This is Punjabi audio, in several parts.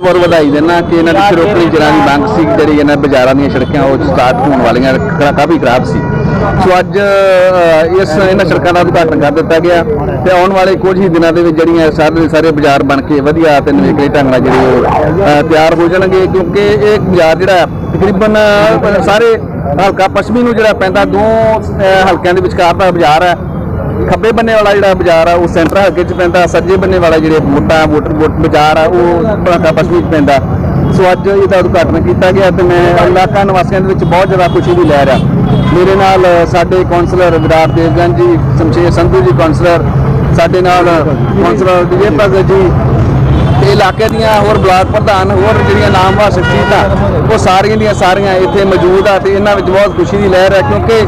ਬਹੁਤ ਵਧਾਈ ਦੇਣਾ ਕਿ ਇਹਨਾਂ ਦੀ ਸ਼ਰੋਕਣੀ ਜਰਾਂ ਬੰਦ ਸੀ, ਜਿਹੜੀ ਇਹਨਾਂ ਬਾਜ਼ਾਰਾਂ ਦੀਆਂ ਸੜਕਾਂ ਉਹ ਸਟਾਰਟ ਹੋਣ ਵਾਲੀਆਂ ਕਾਫੀ ਖਰਾਬ ਸੀ। ਸੋ ਅੱਜ ਇਸ ਇਹਨਾਂ ਸੜਕਾਂ ਦਾ ਉਦਘਾਟਨ ਕਰ ਦਿੱਤਾ ਗਿਆ ਤੇ ਆਉਣ ਵਾਲੇ ਕੁਝ ਹੀ ਦਿਨਾਂ ਦੇ ਵਿੱਚ ਜਿਹੜੀਆਂ ਸਾਰੇ ਦੇ ਸਾਰੇ ਬਾਜ਼ਾਰ ਬਣ ਕੇ ਵਧੀਆ ਤੇ ਨਿਵੇਕਲੇ ਢੰਗ ਨਾਲ ਜਿਹੜੇ ਉਹ ਤਿਆਰ ਹੋ ਜਾਣਗੇ, ਕਿਉਂਕਿ ਇਹ ਬਾਜ਼ਾਰ ਜਿਹੜਾ ਤਕਰੀਬਨ ਸਾਰੇ ਹਲਕਾ ਪੱਛਮੀ ਨੂੰ ਜਿਹੜਾ ਪੈਂਦਾ, ਦੋ ਹਲਕਿਆਂ ਦੇ ਵਿਚਕਾਰ ਦਾ ਬਾਜ਼ਾਰ ਹੈ। ਖੱਬੇ ਬੰਨੇ ਵਾਲਾ ਜਿਹੜਾ ਬਾਜ਼ਾਰ ਆ, ਉਹ ਸੈਂਟਰ ਹਲਕੇ ਚ ਪੈਂਦਾ, ਸੱਜੇ ਬੰਨੇ ਵਾਲਾ ਜਿਹੜੇ ਮੋਟਾ ਵੋਟਰ ਬਾਜ਼ਾਰ ਆ, ਉਹ ਭਾਗਾ ਪੱਛਮੀ ਚ ਪੈਂਦਾ। ਸੋ ਅੱਜ ਇਹਦਾ ਉਦਘਾਟਨ ਕੀਤਾ ਗਿਆ ਤੇ ਮੈਂ ਇਲਾਕਾ ਨਿਵਾਸੀਆਂ ਦੇ ਵਿੱਚ ਬਹੁਤ ਜ਼ਿਆਦਾ ਖੁਸ਼ੀ ਦੀ ਲਹਿਰ ਆ। ਮੇਰੇ ਨਾਲ ਸਾਡੇ ਕਾਉਂਸਲਰ ਵਿਰਾਟ ਦੇਵਗਨ ਜੀ, ਸ਼ਮਸ਼ੇਰ ਸੰਧੂ ਜੀ ਕਾਉਂਸਲਰ ਸਾਡੇ ਨਾਲ ਕਾਉਂਸਲਰ ਵਿਜੇ ਭਗਤ ਜੀ ਇਲਾਕੇ ਦੀਆਂ ਹੋਰ ਬਲਾਕ ਪ੍ਰਧਾਨ, ਹੋਰ ਜਿਹੜੀਆਂ ਨਾਮਵਰ ਸ਼ਖਸੀਅਤਾਂ, ਉਹ ਸਾਰੀਆਂ ਦੀਆਂ ਸਾਰੀਆਂ ਇੱਥੇ ਮੌਜੂਦ ਆ ਤੇ ਇਹਨਾਂ ਵਿੱਚ ਬਹੁਤ ਖੁਸ਼ੀ ਦੀ ਲਹਿਰ ਹੈ ਕਿਉਂਕਿ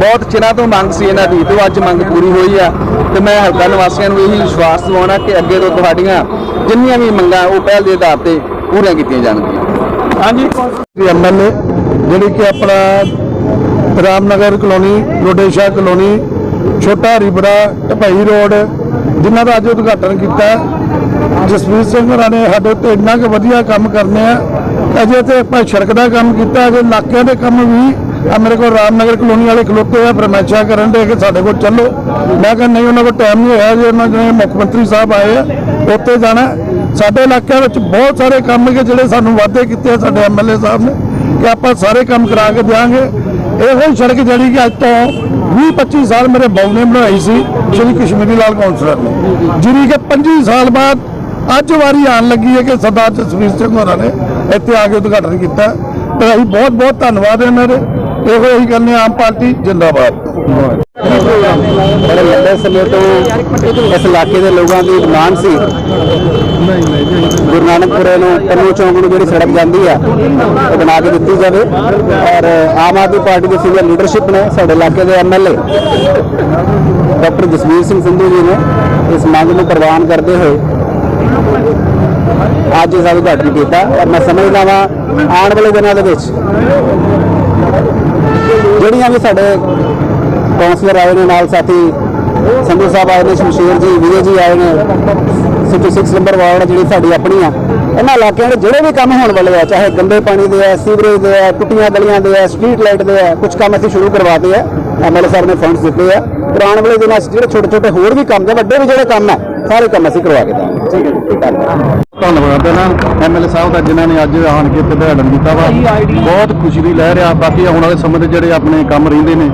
ਬਹੁਤ ਚਿਰਾਂ ਤੋਂ ਮੰਗ ਸੀ ਇਹਨਾਂ ਦੀ ਤੇ ਉਹ ਅੱਜ ਮੰਗ ਪੂਰੀ ਹੋਈ ਆ ਤੇ ਮੈਂ ਹਲਕਾ ਨਿਵਾਸੀਆਂ ਨੂੰ ਇਹੀ ਵਿਸ਼ਵਾਸ ਦਿਵਾਉਣਾ ਕਿ ਅੱਗੇ ਤੋਂ ਤੁਹਾਡੀਆਂ ਜਿੰਨੀਆਂ ਵੀ ਮੰਗਾਂ ਉਹ ਪਹਿਲ ਦੇ ਆਧਾਰ ਤੇ ਪੂਰੀਆਂ ਕੀਤੀਆਂ ਜਾਣਗੀਆਂ। ਹਾਂਜੀ। ਐਮਐਲਏ, ਜਿਹੜੀ ਕਿ ਆਪਣਾ ਰਾਮਨਗਰ ਕਲੋਨੀ ਰੋਡੇਸ਼ਾ ਕਲੋਨੀ, ਛੋਟਾ ਰਿਬੜਾ ਢਪਈ ਰੋਡ, ਜਿਨ੍ਹਾਂ ਦਾ ਅੱਜ ਉਦਘਾਟਨ ਕੀਤਾ। ਜਸਵੀਰ ਸਿੰਘ ਹੋਰਾਂ ਨੇ ਸਾਡੇ ਉੱਤੇ ਇੰਨਾ ਕੁ ਵਧੀਆ ਕੰਮ ਕਰਨੇ ਆ, ਅਜੇ ਤੇ ਆਪਾਂ ਸੜਕ ਦਾ ਕੰਮ ਕੀਤਾ, ਅਜੇ ਇਲਾਕਿਆਂ ਦੇ ਕੰਮ ਵੀ ਆ ਮੇਰੇ ਕੋਲ ਰਾਮਨਗਰ ਕਲੋਨੀ ਵਾਲੇ ਖਲੋਤੇ ਆ, ਫਰਮਾਇਸ਼ਾਂ ਕਰਨ ਦੇ ਕਿ ਸਾਡੇ ਕੋਲ ਚੱਲੋ। ਮੈਂ ਕਿਹਾ ਨਹੀਂ, ਉਹਨਾਂ ਕੋਲ ਟਾਈਮ ਨਹੀਂ ਹੋਇਆ, ਜੇ ਉਹਨਾਂ ਦੇ ਮੁੱਖ ਮੰਤਰੀ ਸਾਹਿਬ ਆਏ ਆ, ਉੱਥੇ ਜਾਣਾ। ਸਾਡੇ ਇਲਾਕਿਆਂ ਵਿੱਚ ਬਹੁਤ ਸਾਰੇ ਕੰਮ ਕਿ ਜਿਹੜੇ ਸਾਨੂੰ ਵਾਅਦੇ ਕੀਤੇ ਆ ਸਾਡੇ ਐਮਐਲਏ ਸਾਹਿਬ ਨੇ, ਕਿ ਆਪਾਂ ਸਾਰੇ ਕੰਮ ਕਰਾ ਕੇ ਦਿਆਂਗੇ। ਇਹੋ ਹੀ ਸੜਕ ਜਿਹੜੀ ਕਿ ਅੱਜ ਤੋਂ 20 25 ਸਾਲ ਮੇਰੇ ਬਾਊ ਨੇ ਬਣਾਈ ਸੀ, ਸ਼੍ਰੀ ਕਸ਼ਮੀਰੀ ਲਾਲ ਕੌਂਸਲਰ ਨੇ, ਜਿਹੜੀ ਕਿ 25 ਸਾਲ ਬਾਅਦ ਅੱਜ ਵਾਰੀ ਆਣ ਲੱਗੀ ਹੈ ਕਿ ਸਰਦਾਰ ਜਸਵੀਰ ਸਿੰਘ ਹੋਰਾਂ ਨੇ ਇੱਥੇ ਆ ਕੇ ਉਦਘਾਟਨ ਕੀਤਾ ਤੇ ਅਸੀਂ ਬਹੁਤ ਬਹੁਤ ਧੰਨਵਾਦ ਹੈ ਮੇਰੇ ਇਹੋ ਹੀ ਕਹਿੰਦੇ ਆਮ ਪਾਰਟੀ ਜਿੰਦਾਬਾਦ। ਬੜੇ ਲੰਬੇ ਸਮੇਂ ਤੋਂ ਇਸ ਇਲਾਕੇ ਦੇ ਲੋਕਾਂ ਦੀ ਡਿਮਾਂਡ ਸੀ। ਗੁਰੂ ਨਾਨਕਪੁਰੇ ਨੂੰ ਪੰਨੂ ਚੌਂਕ ਨੂੰ ਜਿਹੜੀ ਸੜਕ ਜਾਂਦੀ ਆ, ਉਹ ਬਣਾ ਕੇ ਦਿੱਤੀ ਜਾਵੇ। ਔਰ ਆਮ ਆਦਮੀ ਪਾਰਟੀ ਦੇ ਸੀਨੀਅਰ ਲੀਡਰਸ਼ਿਪ ਨੇ ਸਾਡੇ ਇਲਾਕੇ ਦੇ ਐਮਐਲਏ ਡਾਕਟਰ ਜਸਵੀਰ ਸਿੰਘ ਸੰਧੂ ਜੀ ਨੇ ਇਸ ਮੰਗ ਨੂੰ ਪ੍ਰਵਾਨ ਕਰਦੇ ਹੋਏ ਅੱਜ ਇਸ ਦਾ ਉਦਘਾਟਨ ਕੀਤਾ ਔਰ ਮੈਂ ਸਮਝਦਾ ਵਾਂ ਆਉਣ ਵਾਲੇ ਦਿਨਾਂ ਦੇ ਵਿੱਚ ਜਿਹੜੀਆਂ ਵੀ ਸਾਡੇ ਕੌਂਸਲਰ ਆਏ ਨੇ, ਨਾਲ ਸਾਥੀ ਸੰਧੂ ਸਾਹਿਬ ਆਏ ਨੇ, ਸ਼ਮਸ਼ੇਰ ਜੀ, ਵਿਜੇ ਜੀ ਆਏ ਨੇ 66 ਨੰਬਰ ਵਾਰਡ ਜਿਹੜੀ ਸਾਡੀ ਆਪਣੀ ਆ, ਇਹਨਾਂ ਇਲਾਕਿਆਂ ਦੇ ਜਿਹੜੇ ਵੀ ਕੰਮ ਹੋਣ ਵਾਲੇ ਆ, ਚਾਹੇ ਗੰਦੇ ਪਾਣੀ ਦੇ ਆ, ਸੀਵਰੇਜ ਦੇ ਆ ਟੁੱਟੀਆਂ ਗਲੀਆਂ ਦੇ ਆ ਸਟਰੀਟ ਲਾਈਟ ਦੇ ਆ ਕੁਝ ਕੰਮ ਅਸੀਂ ਸ਼ੁਰੂ ਕਰਵਾਤੇ ਆ ਐਮਐਲਏ ਸਾਹਿਬ ਨੇ ਫੰਡਸ ਦਿੱਤੇ ਆ, ਪਰ ਆਉਣ ਵਾਲੇ ਦਿਨਾਂ 'ਚ ਜਿਹੜੇ ਛੋਟੇ ਛੋਟੇ ਹੋਰ ਵੀ ਕੰਮ ਨੇ ਵੱਡੇ ਵੀ ਜਿਹੜੇ ਕੰਮ ਆ ਸਾਰੇ ਕੰਮ ਅਸੀਂ ਕਰਵਾ ਕੇ ਦਾਂਗੇ ਠੀਕ ਹੈ ਜੀ ਧੰਨਵਾਦ। ਧੰਨਵਾਦ ਨਾ ਐਮਐਲਏ ਸਾਹਿਬ ਦਾ ਜਿਨ੍ਹਾਂ ਨੇ ਅੱਜ ਆਣ ਕੇ ਉਦਘਾਟਨ ਕੀਤਾ ਵਾ। ਬਹੁਤ ਖੁਸ਼ੀ ਦੀ ਲਹਿਰ ਆ ਬਾਕੀ ਆਉਣ ਵਾਲੇ ਸਮੇਂ ਦੇ ਜਿਹੜੇ ਆਪਣੇ ਕੰਮ ਰਹਿੰਦੇ ਨੇ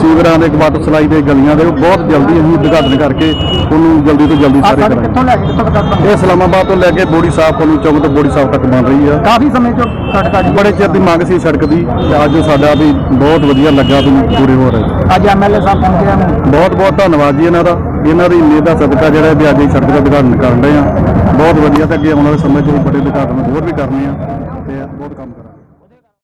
ਸੀਵਰਾਂ ਦੇ ਵਾਟਰ ਸਲਾਈ ਦੇ ਗਲੀਆਂ ਦੇ ਉਹ ਬਹੁਤ ਜਲਦੀ ਅਸੀਂ ਉਦਘਾਟਨ ਕਰਕੇ ਉਹਨੂੰ ਜਲਦੀ ਤੋਂ ਜਲਦੀ ਸਾਰੇ ਕਰਾਂਗੇ। ਕਿੱਥੋਂ ਲੈ ਕੇ ਕਿੱਥੋਂ ਤੱਕ ਇਹ ਇਸਲਾਮਾਬਾਦ ਤੋਂ ਲੈ ਕੇ ਬੋੜੀ ਸਾਹਿਬ ਨੂੰ ਚੌਂਕ ਤੋਂ ਬੋੜੀ ਸਾਹਿਬ ਤੱਕ ਬਣ ਰਹੀ ਆ। ਕਾਫੀ ਸਮੇਂ ਤੋਂ ਸੜਕ ਅੱਜ ਬੜੇ ਚਿਰ ਦੀ ਮੰਗ ਸੀ ਸੜਕ ਦੀ ਤੇ ਅੱਜ ਸਾਡਾ ਵੀ ਬਹੁਤ ਵਧੀਆ ਲੱਗਾ ਵੀ ਪੂਰੇ ਹੋ ਰਹੇ ਅੱਜ ਐਮਐਲਏ ਸਾਹਿਬ ਪਹੁੰਚੇ ਹਨ ਬਹੁਤ ਬਹੁਤ ਧੰਨਵਾਦ ਜੀ ਇਹਨਾਂ ਦਾ। ਇਹਨਾਂ ਦੀ ਮਿਹਰ ਸਦਕਾ ਜਿਹੜਾ ਵੀ ਅੱਜ ਅਸੀਂ ਸੜਕ ਦਾ ਉਦਘਾਟਨ ਕਰਨ ਰਹੇ ਆ। ਬਹੁਤ ਵਧੀਆ ਤੇ ਅੱਗੇ ਆਉਣ ਵਾਲੇ ਸਮੇਂ 'ਚ ਵੀ ਬੜੇ ਉਦਘਾਟਨ ਹੋਰ ਵੀ ਕਰਨੇ ਆ।